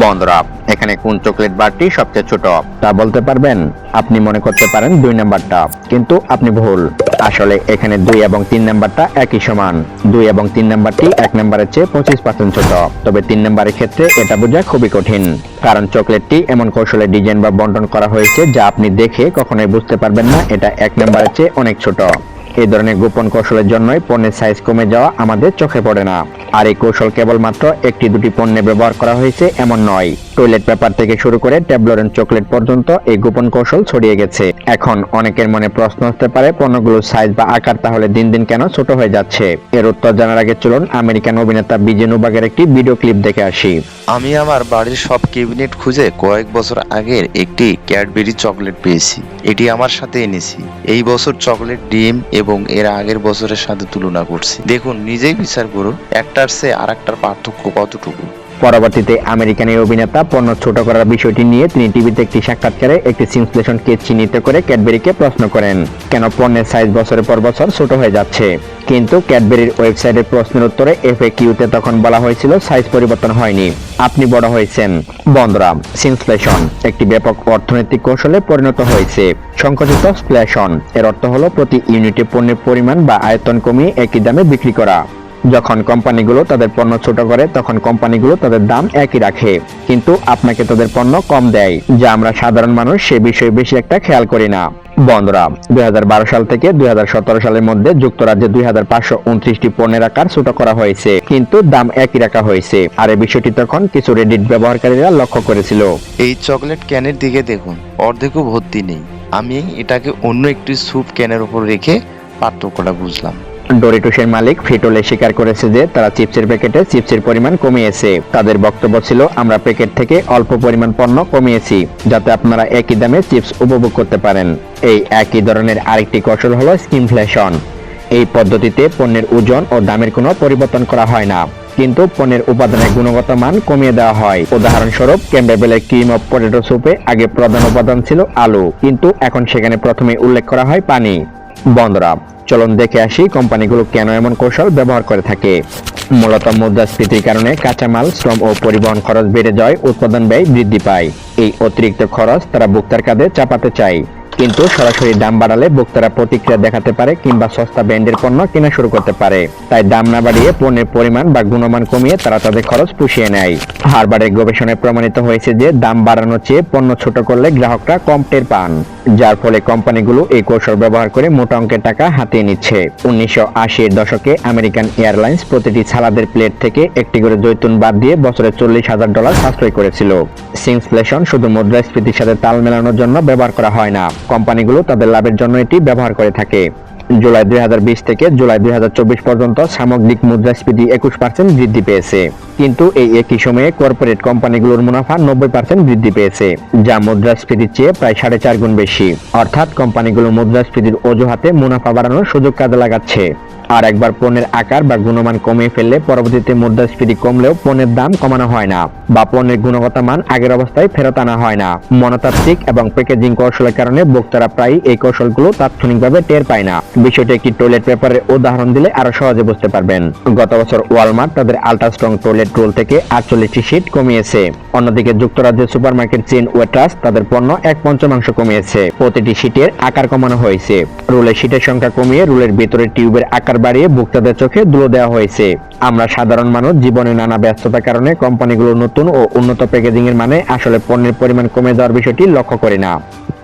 বন্ধুরা, এখানে কোন চকলেট বারটি সবচেয়ে ছোট? তা বলতে পারবেন, আপনি মনে করতে পারেন দুই নাম্বারটা, কিন্তু আপনি ভুল। আসলে এখানে দুই এবং তিন নাম্বারটা একই সমান। দুই এবং তিন নাম্বারটি এক নাম্বারের চেয়ে পঁচিশ পার্সেন্ট ছোট। তবে তিন নাম্বারের ক্ষেত্রে এটা বোঝা খুবই কঠিন, কারণ চকলেটটি এমন কৌশলে ডিজাইন বা বন্টন করা হয়েছে যা আপনি দেখে কখনোই বুঝতে পারবেন না, এটা এক নাম্বারের চেয়ে অনেক ছোট। এই ধরনের গোপন কৌশলের জন্যই পণ্যের সাইজ কমে যাওয়া আমাদের চোখে পড়ে না। আর এই কৌশল কেবলমাত্র একটি দুটি পণ্যে ব্যবহার করা হয়েছে এমন নয়। টয়লেট পেপার থেকে শুরু করে ট্যাবলোরেন চকলেট পর্যন্ত এই গোপন কৌশল ছড়িয়ে গেছে। এখন অনেকের মনে প্রশ্ন আসতে পারে পণ্যগুলোর সাইজ বা আকার তাহলে দিন দিন কেন ছোট হয়ে যাচ্ছে? এর উত্তর জানার আগে চলুন আমেরিকান অভিনেতা বিজে নুবাগের একটি ভিডিও ক্লিপ দেখে আসি। আমি আমার বাড়ির সব ক্যাবিনেট খুঁজে কয়েক বছর আগের একটি ক্যাডবেরি চকলেট পেয়েছি। এটি আমার সাথে এনেছি। এই বছর চকলেট, ডিম এবং এর আগের বছরের সাথে তুলনা করছি। দেখুন, নিজেই বিচার করুন, একটার চেয়ে আর একটার পার্থক্য কতটুকু? পরবর্তীতে আমেরিকান এই অভিনেতা পণ্য ছোট করার বিষয়টি নিয়ে তিনি টিভিতে একটি সাক্ষাৎকারে একটি সিনসলেশনকে চিহ্নিত করে ক্যাডবেরিকে প্রশ্ন করেন, কেন পণ্যের সাইজ বছরের পর বছর ছোট হয়ে যাচ্ছে? কিন্তু ক্যাডবেরির ওয়েবসাইটের প্রশ্নের উত্তরে এফএকিউতে তখন বলা হয়েছিল, সাইজ পরিবর্তন হয়নি, আপনি বড় হয়েছেন। বন্ধুরা সিনফ্লেশন একটি ব্যাপক অর্থনৈতিক কৌশলে পরিণত হয়েছে। সংকুচিত স্প্লেশন এর অর্থ হলো প্রতি ইউনিটে পণ্যের পরিমাণ বা আয়তন কমিয়ে একই দামে বিক্রি করা। যখন কোম্পানিগুলো তাদের পণ্য ছোট করে, তখন কোম্পানিগুলো তাদের দাম একই রাখে। কিন্তু আপনাকে তাদের পণ্য কম দেয়, যা আমরা সাধারণ মানুষ সে বিষয়ে বেশি একটা খেয়াল করি না। বন্ধুরা, দুই সাল থেকে দুই সালের মধ্যে যুক্তরাজ্যে দুই পণ্যের আকার ছোট করা হয়েছে, কিন্তু দাম একই রাখা হয়েছে। আর এই বিষয়টি তখন কিছু রেডিট ব্যবহারকারীরা লক্ষ্য করেছিল। এই চকলেট ক্যানের দিকে দেখুন, অর্ধেকও ভর্তি নেই। আমি এটাকে অন্য একটি স্যুপ ক্যানের উপর রেখে পার্থক্যটা বুঝলাম। ডোরিটোসের মালিক ফিটোলে স্বীকার করেছে যে তারা চিপসের প্যাকেটে চিপসের পরিমাণ কমিয়েছে। তাদের বক্তব্য ছিল, আমরা প্যাকেট থেকে অল্প পরিমাণ পণ্য কমিয়েছি, যাতে আপনারা একই দামে চিপস উপভোগ করতে পারেন। এই একই ধরনের আরেকটি কৌশল হলো স্কিমফ্লেশন এই পদ্ধতিতে পণ্যের ওজন ও দামের কোনো পরিবর্তন করা হয় না, কিন্তু পণ্যের উপাদানের গুণগত মান কমিয়ে দেওয়া হয়। উদাহরণস্বরূপ, ক্যাম্বেবেলের ক্রিম অফ পটেটো স্যুপে আগে প্রধান উপাদান ছিল আলু, কিন্তু এখন সেখানে প্রথমে উল্লেখ করা হয় পানি। বন্ধুরা চলুন দেখে আসি কোম্পানিগুলো কেন এমন কৌশল ব্যবহার করে থাকে। মূলত মুদ্রাস্ফীতির কারণে কাঁচামাল শ্রম ও পরিবহন খরচ বেড়ে যায়, উৎপাদন ব্যয় বৃদ্ধি পায়। এই অতিরিক্ত খরচ তারা ভোক্তার কাঁধে চাপাতে চায়। কিন্তু সরাসরি দাম বাড়ালে ভোক্তারা প্রতিক্রিয়া দেখাতে পারে কিংবা সস্তা ব্র্যান্ডের পণ্য কেনা শুরু করতে পারে। তাই দাম না বাড়িয়ে পণ্যের পরিমাণ বা গুণমান কমিয়ে তারা তাদের খরচ পুষিয়ে নেয়। হারবারের গবেষণায় প্রমাণিত হয়েছে যে দাম বাড়ানোর চেয়ে পণ্য ছোট করলে গ্রাহকরা কম টের পান। যার ফলে কোম্পানিগুলো এই কৌশল ব্যবহার করে মোটা অঙ্কের টাকা হাতিয়ে নিচ্ছে। উনিশশো আশির দশকে আমেরিকান এয়ারলাইন্স প্রতিটি সালাদের প্লেট থেকে একটি করে জৈতুন বাদ দিয়ে বছরে চল্লিশ হাজার ডলার সাশ্রয় করেছিল। সিংফ্লেশন শুধু মুদ্রাস্ফীতির সাথে তাল মেলানোর জন্য ব্যবহার করা হয় না। কোম্পানিগুলো তাদের লাভের জন্য এটি ব্যবহার করে থাকে। জুলাই দুই থেকে জুলাই দুই পর্যন্ত সামগ্রিক মুদ্রাস্ফীতি একুশ পার্সেন্ট বৃদ্ধি পেয়েছে। কিন্তু এই একই সময়ে কর্পোরেট কোম্পানিগুলোর মুনাফা নব্বই পার্সেন্ট বৃদ্ধি পেয়েছে, যা মুদ্রাস্ফীতির চেয়ে প্রায় সাড়ে চার গুণ বেশি। অর্থাৎ কোম্পানিগুলো মুদ্রাস্ফীতির অজুহাতে মুনাফা বাড়ানোর সুযোগ কাজে লাগাচ্ছে। আর একবার পণ্যের আকার বা গুণমান কমিয়ে ফেললে পরবর্তীতে মুদ্রাস্ফীতি কমলেও পণ্যের দাম কমানো হয় না বা পণ্যের গুণগত মান আগের অবস্থায় ফেরত আনা হয় না। মনতাত্ত্বিক এবং প্যাকেজিং কৌশলের কারণে ভোক্তারা প্রায় এই কৌশলগুলো তাৎক্ষণিকভাবে টের পায় না। বিষয়টি একটি টয়লেট পেপারের উদাহরণ দিলে আরও সহজে বুঝতে পারবেন। গত বছর ওয়ালমার্ট তাদের আল্ট্রা স্ট্রং টয়লেট রোল থেকে আটচল্লিশটি শীট কমিয়েছে। অন্যদিকে যুক্তরাজ্যের সুপারমার্কেট চেন ওয়েট্রাস তাদের পণ্য এক পঞ্চমাংশ কমিয়েছে। প্রতিটি শীটের আকার কমানো হয়েছে। রোলের শীটের সংখ্যা কমিয়ে রোলের ভেতরের টিউবের আকার বাড়িয়ে ভোক্তাদের চোখে দুলো দেওয়া হয়েছে। আমরা সাধারণ মানুষ, জীবনে নানা ব্যস্ততার কারণে কোম্পানিগুলো নতুন ও উন্নত প্যাকেজিং এর মানে আসলে পণ্যের পরিমাণ কমে যাওয়ার বিষয়টি লক্ষ্য করি না।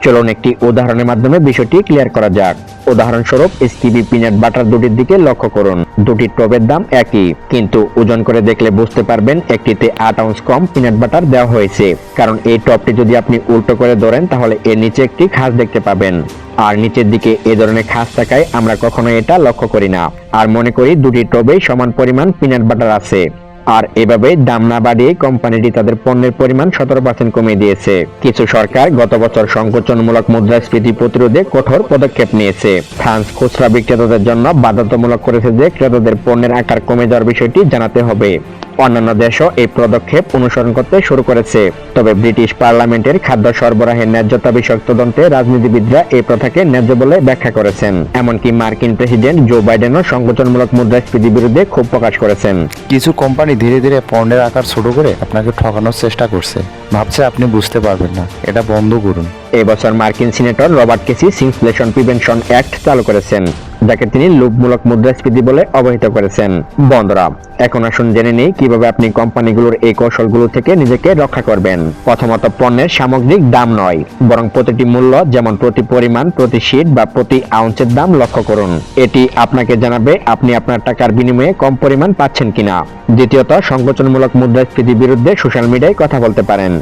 চলুন একটি উদাহরণের মাধ্যমে বিষয়টি ক্লিয়ার করা যাক। উদাহরণস্বরূপ এসকিবি পিনাট বাটার দুটির দিকে লক্ষ্য করুন। দুটির টবের দাম একই, কিন্তু ওজন করে দেখলে বুঝতে পারবেন একটিতে আট আউন্স কম পিনাট বাটার দেওয়া হয়েছে। কারণ এই টপটি যদি আপনি উল্টো করে ধরেন, তাহলে এর নিচে একটি খাস দেখতে পাবেন। আর নিচের দিকে এ ধরনের খাস থাকায় আমরা কখনো এটা লক্ষ্য করি না। আর মনে করি দুটি টবেই সমান পরিমাণ পিনাট বাটার আছে। আর এভাবে দাম না বাড়িয়ে কোম্পানিটি তাদের পণ্যের পরিমাণ সতেরো পার্সেন্ট কমিয়ে দিয়েছে। কিছু সরকার গত বছর সংকোচনমূলক মুদ্রাস্ফীতি প্রতিরোধে কঠোর পদক্ষেপ নিয়েছে। ফ্রান্স খুচরা বিক্রেতাদের জন্য বাধ্যতামূলক করেছে যে ক্রেতাদের পণ্যের আকার কমে যাওয়ার বিষয়টি জানাতে হবে। অন্যান্য দেশও এই পদক্ষেপ অনুসরণ করতে শুরু করেছে। তবে ব্রিটিশ পার্লামেন্টের খাদ্য সরবরাহের ন্যায্যতা বিষয়ক তদন্তে রাজনীতিবিদরা এই প্রথাকে ন্যায্য বলে ব্যাখ্যা করেছেন। এমনকি মার্কিন প্রেসিডেন্ট জো বাইডেনও সংকোচনমূলক মুদ্রাস্ফীতির বিরুদ্ধে ক্ষোভ প্রকাশ করেছেন। কিছু কোম্পানি ধীরে ধীরে পণ্যের আকার ছোট করে আপনাকে ঠকানোর চেষ্টা করছে। ভাবছে আপনি বুঝতে পারবেন না। এটা বন্ধ করুন। এবছর মার্কিন senator Robert Casey shrinkflation prevention act চালু করেছেন। যাকে তিনি লোভমূলক মুদ্রাস্ফীতি বলে অবহিত করেছেন। বন্ধুরা, এখন আসুন জেনে নেই কীভাবে আপনি কোম্পানিগুলোর এই কৌশলগুলো থেকে নিজেকে রক্ষা করবেন। প্রথমত, পণ্যের সামগ্রিক দাম নয়, বরং প্রতিটি মূল্য যেমন প্রতি পরিমাণ, প্রতি শীট বা প্রতি আউন্সের দাম লক্ষ্য করুন। এটি আপনাকে জানাবে আপনি আপনার টাকার বিনিময়ে কম পরিমাণ পাচ্ছেন কিনা। দ্বিতীয়ত, সংকোচনমূলক মুদ্রাস্ফীতির বিরুদ্ধে সোশ্যাল মিডিয়ায় কথা বলতে পারেন।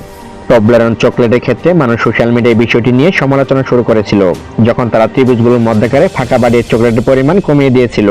টবলেরন চকলেটের ক্ষেত্রে মানুষ সোশ্যাল মিডিয়ায় বিষয়টি নিয়ে সমালোচনা শুরু করেছিল, যখন তারা ত্রিভুজগুলোর মধ্যকারে ফাঁকা বাড়িয়ে চকলেটের পরিমাণ কমিয়ে দিয়েছিল।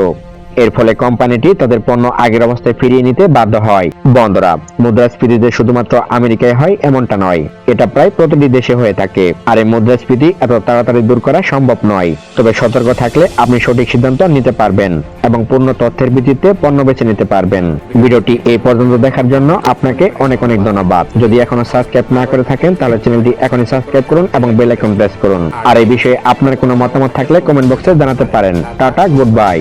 এর ফলে কোম্পানিটি তাদের পণ্য আগের অবস্থায় ফিরিয়ে নিতে বাধ্য হয়। বন্ধরা, মুদ্রাস্ফীতিতে শুধুমাত্র আমেরিকায় হয় এমনটা নয়, এটা প্রায় প্রতিটি দেশে হয়ে থাকে। আর এই মুদ্রাস্ফীতি এত তাড়াতাড়ি দূর করা সম্ভব নয়। তবে সতর্ক থাকলে আপনি সঠিক সিদ্ধান্ত নিতে পারবেন এবং পূর্ণ তথ্যের ভিত্তিতে পণ্য বেছে নিতে পারবেন। ভিডিওটি এই পর্যন্ত দেখার জন্য আপনাকে অনেক অনেক ধন্যবাদ। যদি এখনও সাবস্ক্রাইব না করে থাকেন, তাহলে চ্যানেলটি এখনই সাবস্ক্রাইব করুন এবং বেল আইকন প্রেস করুন। আর এই বিষয়ে আপনার কোনো মতামত থাকলে কমেন্ট বক্সে জানাতে পারেন। Tata, good bye.